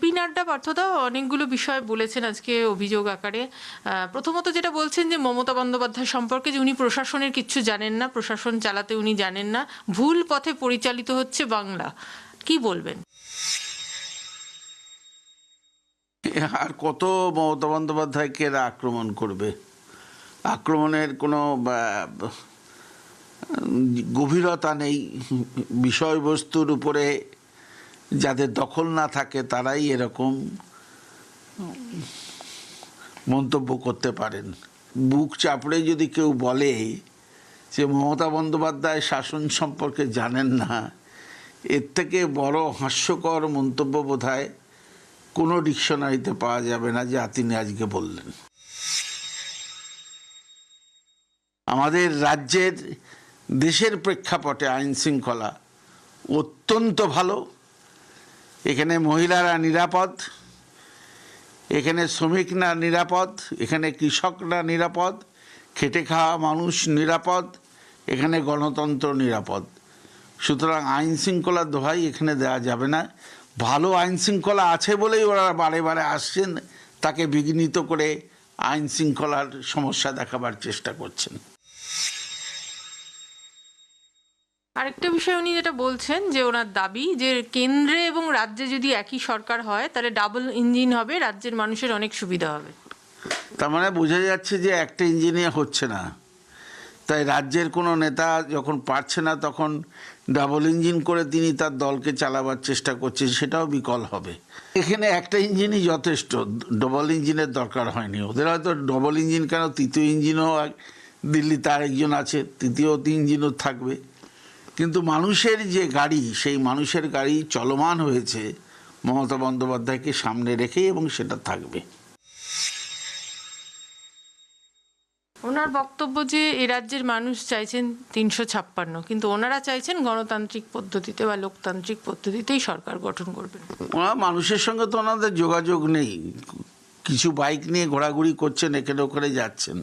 P Nadda পার্থদা অনেকগুলো বিষয় বলেছেন আজকে অভিযোগ আকারে। প্রথমত যেটা বলছেন যে মমতা বন্দ্যোপাধ্যায় সম্পর্কে যে উনি প্রশাসনের কিচ্ছু জানেন না, প্রশাসন চালাতে উনি জানেন না, ভুল পথে পরিচালিত হচ্ছে বাংলা। কি বলবেন? আর কত মমতা বন্দ্যোপাধ্যায়কে এরা আক্রমণ করবে? আক্রমণের কোনো গভীরতা নেই। বিষয়বস্তুর উপরে যাদের দখল না থাকে তারাই এরকম মন্তব্য করতে পারেন। বুক চাপড়ে যদি কেউ বলে যে মমতা বন্দ্যোপাধ্যায় শাসন সম্পর্কে জানেন না, এর থেকে বড় হাস্যকর মন্তব্য বোধহয় কোনো ডিকশনারিতে পাওয়া যাবে না যা তিনি আজকে বললেন। আমাদের রাজ্যের দেশের প্রেক্ষাপটে আইন শৃঙ্খলা অত্যন্ত ভালো। এখানে মহিলারা নিরাপদ, এখানে শ্রমিকরা নিরাপদ, এখানে কৃষকরা নিরাপদ, খেটে খাওয়া মানুষ নিরাপদ, এখানে গণতন্ত্র নিরাপদ। সুতরাং আইন শৃঙ্খলার দোহাই এখানে দেওয়া যাবে না। ভালো আইন শৃঙ্খলা আছে বলেই ওরা বারে বারে আসছেন, তাকে বিঘ্নিত করে আইন শৃঙ্খলার সমস্যা দেখাবার চেষ্টা করছেন। আরেকটা বিষয় উনি যেটা বলছেন যে ওনার দাবি যে কেন্দ্রে এবং রাজ্যে যদি একই সরকার হয়, তাহলে ডাবল ইঞ্জিন হবে, রাজ্যের মানুষের অনেক সুবিধা হবে। তার মানে বোঝা যাচ্ছে যে একটা ইঞ্জিনিয়ার হচ্ছে না। তাই রাজ্যের কোনো নেতা যখন পারছে না, তখন ডাবল ইঞ্জিন করে তিনি তার দলকে চালাবার চেষ্টা করছেন, সেটাও বিকল হবে। এখানে একটা ইঞ্জিনই যথেষ্ট ডবল ইঞ্জিনের দরকার হয়নি। ওদের হয়তো ডবল ইঞ্জিন কেন, তৃতীয় ইঞ্জিনও দিল্লিতে আরেকজন আছে, তৃতীয় ইঞ্জিনও থাকবে। কিন্তু মানুষের যে গাড়ি সেই মানুষের গাড়ি চলমান হয়েছে মমতা বন্দ্যোপাধ্যায়কে সামনে রেখেই এবং সেটা থাকবে। ওনার বক্তব্য যে এ রাজ্যের মানুষ চাইছেন তিনশো ছাপ্পান্ন কিন্তু ওনারা চাইছেন গণতান্ত্রিক পদ্ধতিতে বা লোকতান্ত্রিক পদ্ধতিতেই সরকার গঠন করবেন। ওরা মানুষের সঙ্গে তো ওনাদের যোগাযোগ নেই। কিছু বাইক নিয়ে ঘোরাঘুরি করছেন এখানে ওখানে যাচ্ছেন।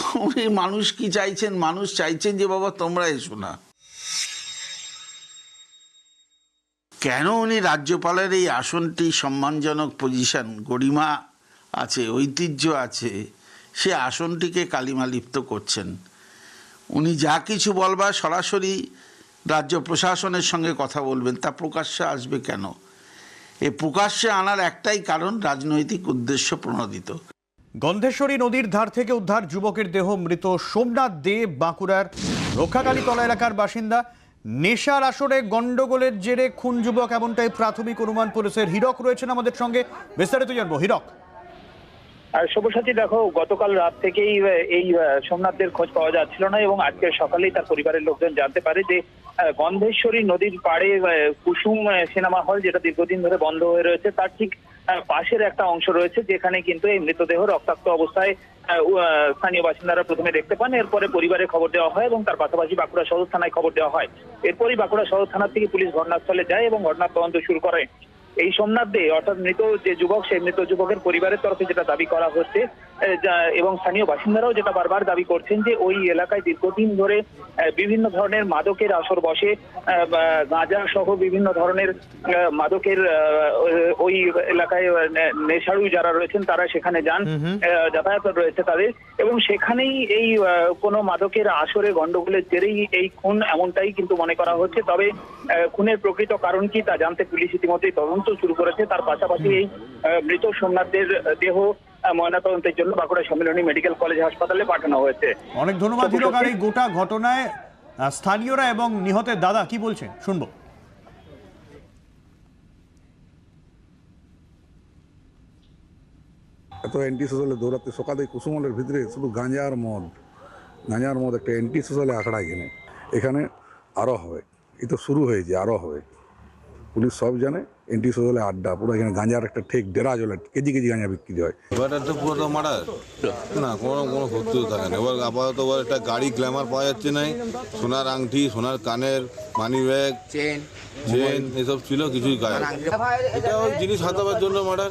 তো উনি মানুষ কি চাইছেন? মানুষ চাইছেন যে বাবা তোমরা এসো না। কেন উনি রাজ্যপালের এই আসনটি সম্মানজনক পজিশন গরিমা আছে, ঐতিহ্য আছে, সে আসনটিকে কালিমা লিপ্ত করছেন। উনি যা কিছু বলবার সরাসরি রাজ্য প্রশাসনের সঙ্গে কথা বলবেন, তা প্রকাশ্যে আসবে কেন? এ প্রকাশ্যে আনার একটাই কারণ রাজনৈতিক উদ্দেশ্য প্রণোদিত। গন্ধেশ্বরী নদীর ধার থেকে উদ্ধার যুবকের দেহ মৃত সোমনাথ দে বাঁকুড়ার রক্ষাকালীতলা এলাকার বাসিন্দা। নেশার আসরে গন্ডগোলের জেরে খুন যুবক এমনটাই প্রাথমিক অনুমান পুলিশের। হীরক রয়েছেন আমাদের সঙ্গে। বিস্তারিত জানব। হীরক। আর সব্যসাচী দেখো, গতকাল রাত থেকেই এই সোমনাথদের খোঁজ পাওয়া যাচ্ছিল না এবং আজকে সকালেই তার পরিবারের লোকজন জানতে পারে যে গন্ধেশ্বরী নদীর পাড়ে কুসুম সিনেমা হল, যেটা দীর্ঘদিন ধরে বন্ধ হয়ে রয়েছে, তার ঠিক পাশের একটা অংশ রয়েছে যেখানে কিন্তু এই মৃতদেহ রক্তাক্ত অবস্থায় স্থানীয় বাসিন্দারা প্রথমে দেখতে পান। এরপরে পরিবারে খবর দেওয়া হয় এবং তার পাশাপাশি বাঁকুড়া সদর থানায় খবর দেওয়া হয়। এরপরই বাঁকুড়া সদর থানা থেকে পুলিশ ঘটনাস্থলে যায় এবং ঘটনার তদন্ত শুরু করে। এই সোমনাথ দে অর্থাৎ মৃত যে যুবক সেই মৃত যুবকের পরিবারের তরফে যেটা দাবি করা হচ্ছে এবং স্থানীয় বাসিন্দারাও যেটা বারবার দাবি করছেন যে ওই এলাকায় দীর্ঘদিন ধরে বিভিন্ন ধরনের মাদকের আসর বসে গাঁজা সহ বিভিন্ন ধরনের মাদকের ওই এলাকায় নেশাড়ু যারা রয়েছেন তারা সেখানে যান যাতায়াত রয়েছে তাদের এবং সেখানেই এই কোনো মাদকের আসরে গন্ডগোলের জেরেই এই খুন এমনটাই কিন্তু মনে করা হচ্ছে। তবে খুনের প্রকৃত কারণ কি তা জানতে পুলিশ ইতিমধ্যেই তদন্ত শুরু করেছে। তার পাশাপাশি এই মৃত সোমনাথদের দেহ ময়নাতদন্তের জন্য বাঁকুড়া সম্মিলনী মেডিকেল কলেজ হাসপাতালে পাঠানো হয়েছে। অনেক ধন্যবাদ এই গোটা ঘটনায় স্থানীয়রা এবং নিহতের দাদা কি বলছেন? শুনব। এত অ্যান্টি সোশ্যালে দৌড়াতে সকালে কুসুমলের ভিতরে শুধু গাঁজা আর মদ। গাঁজা আর মদ একটা অ্যান্টি সোশ্যালে আখড়া এখানে। এখানে আরও হবে। এই তো শুরু হয়েছে আরও হবে। পুলিশ সব জানে এন্টি সোশ্যালে আড্ডা পুরো এখানে গাঁজার একটা ঠেক ডেরা জলে কেজি কেজি গাঁজা বিক্রি হয়। এবারটা তো পুরো তো মারা না কোনো কোনো ভর্তিও থাকে না এবার আপাতত এবার একটা গাড়ি গ্ল্যামার পাওয়া যাচ্ছে নাই সোনার আংটি সোনার কানের মানি ব্যাগ চেন চেন এসব ছিল কিছুই গায়ে এটা ওই জিনিস হাতাবার জন্য মার্ডার